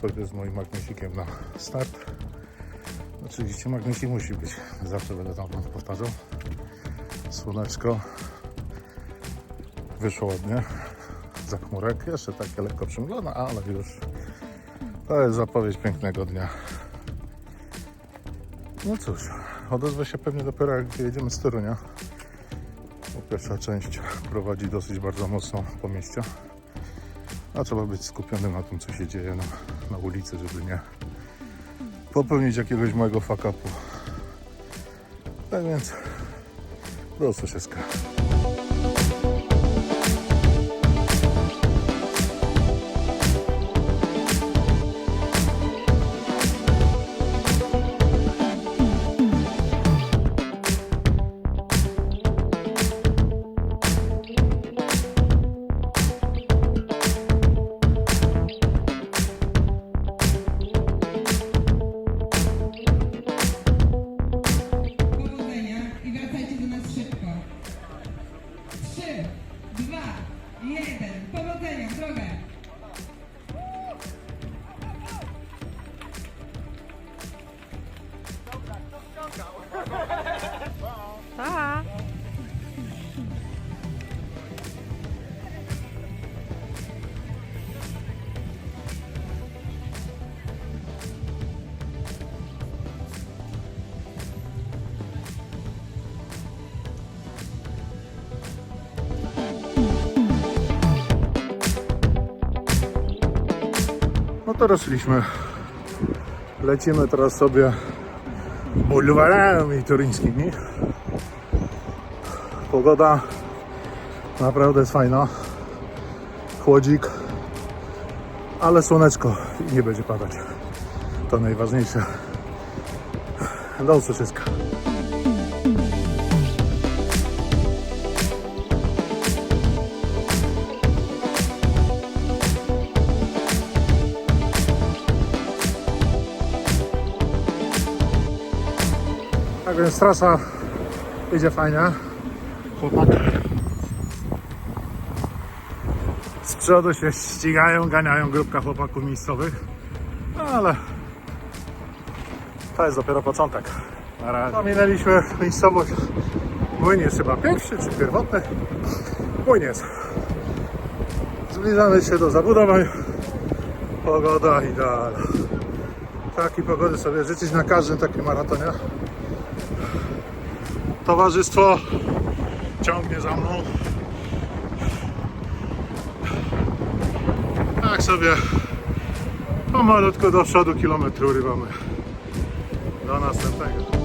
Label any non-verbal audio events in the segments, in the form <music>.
sobie z moim magnesikiem na start. Oczywiście magnesik musi być. Zawsze będę tam powtarzał. Słoneczko. Wyszło ładnie. Za chmurek. Jeszcze takie lekko przymglone, ale już to jest zapowiedź pięknego dnia. No cóż, odezwę się pewnie dopiero jak jedziemy z Torunia. Bo pierwsza część prowadzi dosyć bardzo mocno po mieście. A trzeba być skupionym na tym, co się dzieje na, na ulicy, żeby nie popełnić jakiegoś małego fuck upu. Tak więc usłyszyska. Powodzenia No to ruszyliśmy. Lecimy teraz sobie bulwarami turyńskimi. Pogoda naprawdę jest fajna. Chłodzik, ale słoneczko nie będzie padać. To najważniejsze. Do usłyszyska. Więc trasa idzie fajnie. Chłopaki z przodu się ścigają, ganiają grupka chłopaków miejscowych. No ale to jest dopiero początek. Na razie. Ominęliśmy miejscowość Młyniec chyba pierwszy czy pierwotny. Młyniec. Zbliżamy się do zabudowań. Pogoda idealna. Takiej pogody sobie życzyć na każdym takim maratonie. Towarzystwo ciągnie za mną. Tak sobie pomalutko do przodu kilometru rywamy. Do następnego.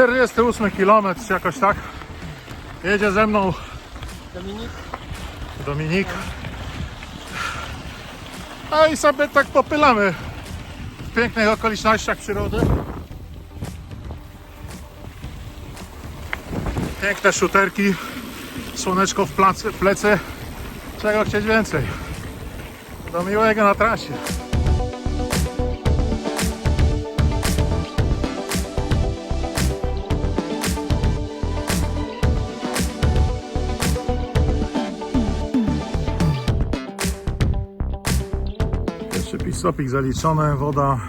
Czterdziesty ósmy kilometr, czy jakoś tak. Jedzie ze mną Dominik? Dominik. A i sobie tak popylamy w pięknych okolicznościach przyrody. Piękne szuterki, słoneczko w plecy, plecy. Czego chcieć więcej? Do miłego na trasie. Pistopik zaliczony, woda,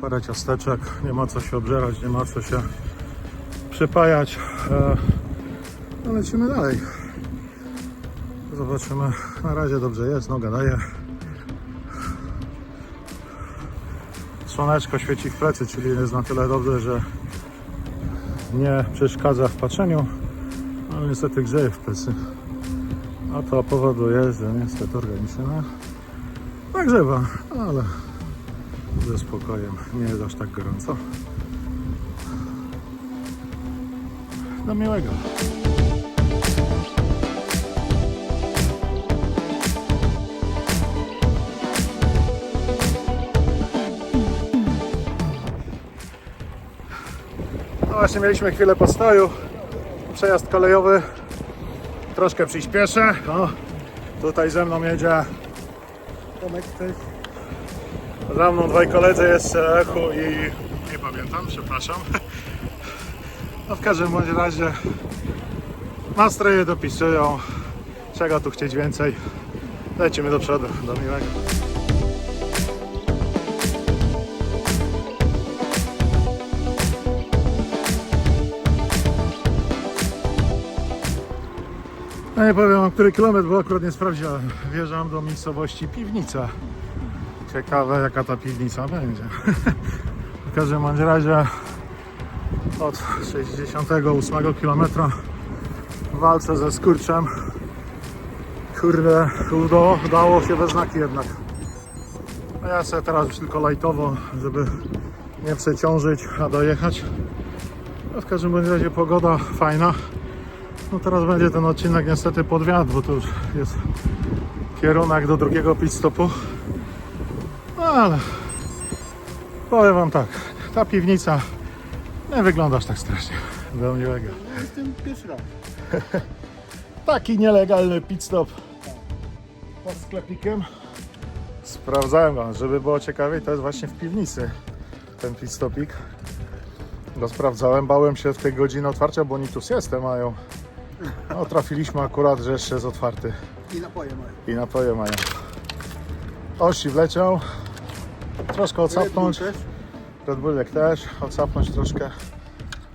parę ciasteczek, nie ma co się obżerać, nie ma co się przepajać. E, No lecimy dalej. Zobaczymy, na razie dobrze jest, noga daje. Słoneczko świeci w plecy, czyli jest na tyle dobrze, że nie przeszkadza w patrzeniu, ale niestety grzeje w plecy. A to powoduje, że niestety organizm no, nagrzewa, ale ze spokojem, nie jest aż tak gorąco. Do miłego. No właśnie mieliśmy chwilę postoju. Przejazd kolejowy. Troszkę przyspieszę. O, tutaj ze mną jedzie Tomek, cześć. Za mną dwaj koledzy jeszcze Echu i nie pamiętam, przepraszam. No w każdym bądź razie nastroje dopisują. Czego tu chcieć więcej? Lecimy do przodu, do miłego. Nie powiem, który kilometr, bo akurat nie sprawdziłem. Wjeżdżam do miejscowości Piwnica. Ciekawe jaka ta piwnica będzie. <laughs> W każdym razie od 68 km walczę ze skurczem. Kurde, udało, udało się we znaki jednak. A ja sobie teraz już tylko lajtowo, żeby nie przeciążyć, a dojechać. W każdym razie pogoda fajna. No teraz będzie ten odcinek niestety pod wiatr, bo to już jest kierunek do drugiego pit stopu. No ale powiem wam tak, ta piwnica nie wyglądasz tak strasznie. Do miłego. Jestem pierwszy raz. <laughs> Taki nielegalny pit stop pod sklepikiem. Sprawdzałem go, żeby było ciekawiej, to jest właśnie w piwnicy ten pit stopik. Go sprawdzałem, bałem się w tej godzinie otwarcia, bo oni tu siestę mają. No trafiliśmy akurat, że jeszcze jest otwarty I napoje mają. i napoje mają. Osi wleciał, troszkę odsapnąć, Red Bull też. Red Bullek też, odsapnąć troszkę,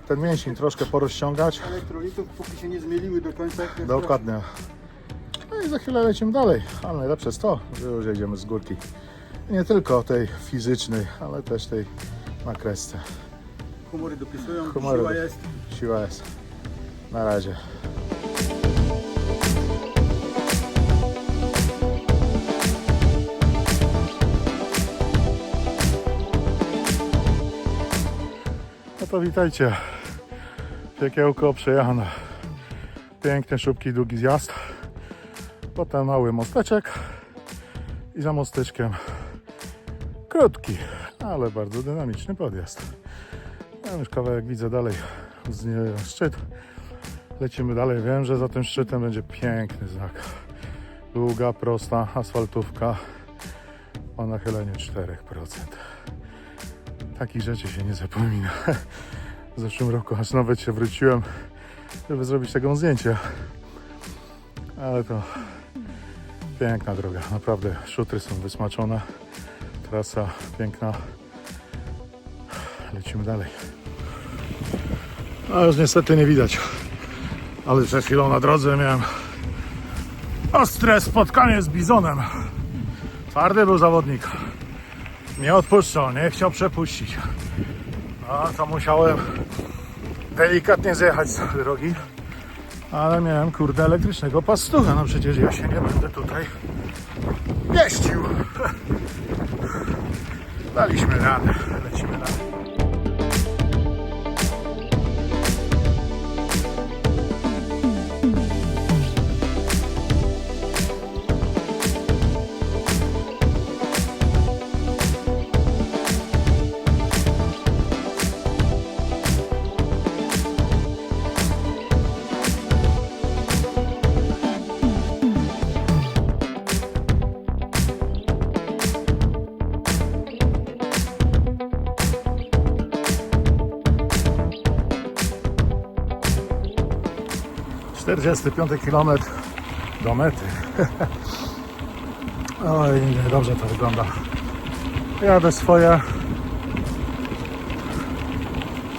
ten mięsień troszkę porozciągać. Elektrolitów póki się nie zmieliły do końca. Dokładnie. No i za chwilę lecimy dalej, ale najlepsze jest to, że już jedziemy z górki. Nie tylko tej fizycznej, ale też tej na kresce. Humory dopisują, Humory siła jest. Siła jest. Na razie. No to witajcie. Piekiełko przejechane. Piękny, szybki, długi zjazd. Potem mały mosteczek. I za mosteczkiem krótki, ale bardzo dynamiczny podjazd. Ja już kawałek widzę dalej z szczyt. Lecimy dalej. Wiem, że za tym szczytem będzie piękny znak. Długa, prosta asfaltówka o nachyleniu 4%. Takich rzeczy się nie zapomina. <laughs> W zeszłym roku aż nawet się wróciłem, żeby zrobić taką zdjęcie. Ale to piękna droga. Naprawdę szutry są wysmaczone. Trasa piękna. Lecimy dalej. No już niestety nie widać. Ale przed chwilą na drodze miałem ostre spotkanie z bizonem. Twardy był zawodnik. Nie odpuszczał, nie chciał przepuścić. A to musiałem delikatnie zjechać z drogi. Ale miałem kurde elektrycznego pastucha. No przecież ja się nie będę tutaj mieścił. <laughs> Daliśmy radę, lecimy radę. 45 km do mety. <laughs> Oj, nie, dobrze to wygląda. Jadę swoje.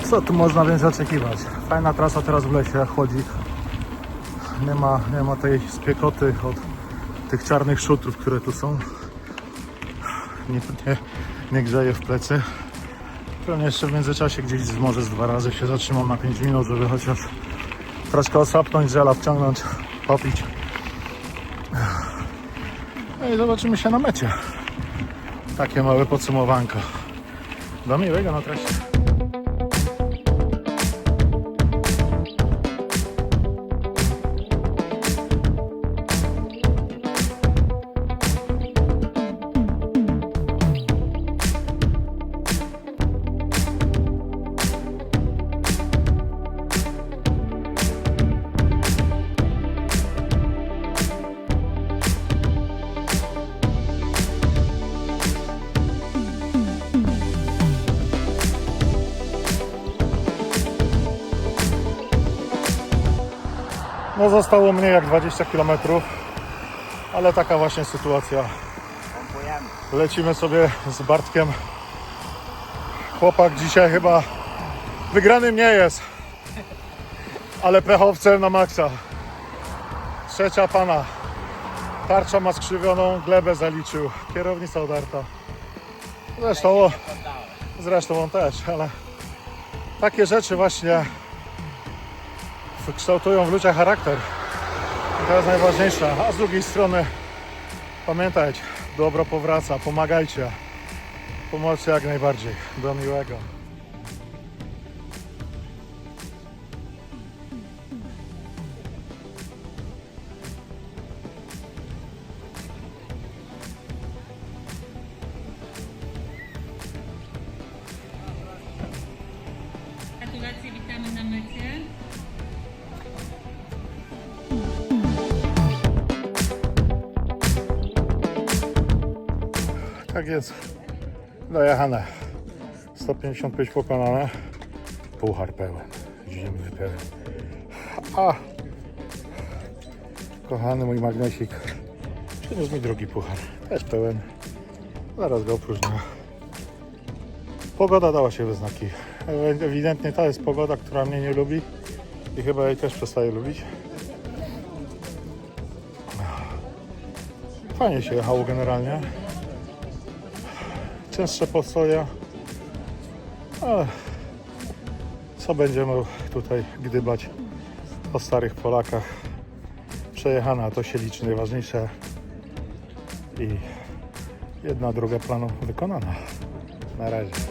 Co tu można więc oczekiwać? Fajna trasa teraz w lesie chodzi. Nie ma, nie ma tej spiekoty od tych czarnych szutrów, które tu są. Nie, nie, nie grzeje w plecy. Pewnie jeszcze w międzyczasie gdzieś może z dwa razy się zatrzymam na 5 minut, żeby chociaż troszkę osapnąć, żela wciągnąć, popić. No i zobaczymy się na mecie. Takie małe podsumowanko. Do miłego na trasie. No zostało mniej jak 20 km, ale taka właśnie sytuacja. Lecimy sobie z Bartkiem. Chłopak dzisiaj chyba wygranym nie jest, ale pechowcem na maksa. Trzecia pana. Tarcza ma skrzywioną, glebę zaliczył, kierownica odarta. Zresztą, zresztą on też, ale takie rzeczy właśnie kształtują w ludziach charakter. I to jest najważniejsze. A z drugiej strony pamiętajcie, dobro powraca, pomagajcie. Pomocy jak najbardziej. Do miłego. Jest. Dojechane. 155 pokonane. Puchar pełen. Zimny pełen. A kochany mój magnesik przyniósł mi drugi puchar. Też pełen. Zaraz go opróżnię. Pogoda dała się we znaki. Ewidentnie to jest pogoda, która mnie nie lubi i chyba jej też przestaje lubić. Fajnie się jechało generalnie cięższe postoje. Ale co będziemy tutaj gdybać o starych Polakach? Przejechana, to się liczy najważniejsze. I jedna druga planu wykonana. Na razie.